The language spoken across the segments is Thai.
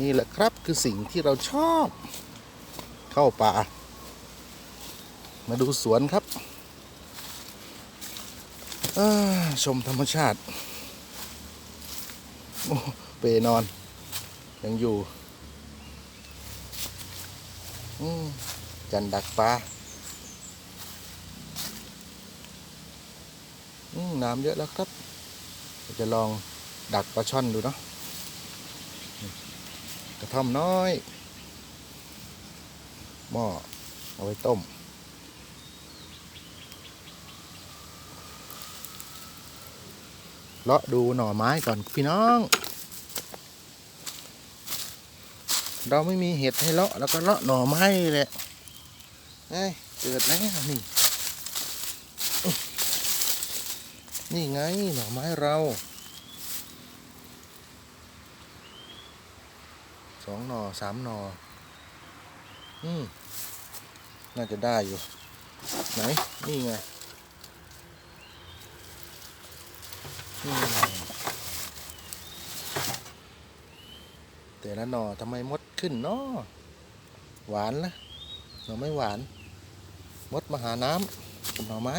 นี่แหละครับคือสิ่งที่เราชอบ เข้าป่า มาดูสวนครับชมธรรมชาติโอ้เปนอน ยังอยู่จันดักปลาน้ำเยอะแล้วครับ จะลองดักปลาช่อนดูเนาะ ระท่อมน้อย หม้อเอาไว้ต้ม เลาะดูหน่อไม้ก่อนพี่น้อง เราไม่มีเห็ดให้เลาะแล้วก็เลาะหน่อไม้แหละเอ้ยเกิดแล้วนี่ นี่ไงหน่อไม้เรา สองหนอสามหนออืมน่าจะได้อยู่ ไหน นี่ไงแต่ละหนอทำไมมดขึ้นเนาะหวานนะหน่อไม่หวาน มดมาหาน้ำหน่อไม้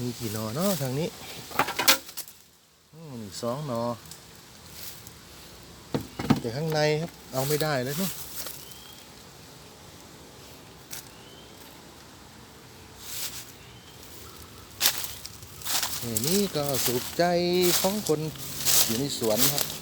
มีกี่นอเนาะทางนี้อืมสองนอแต่ข้างในครับ เอาไม่ได้แล้วเนาะนี่ก็สุขใจของคนอยู่ในสวนครับ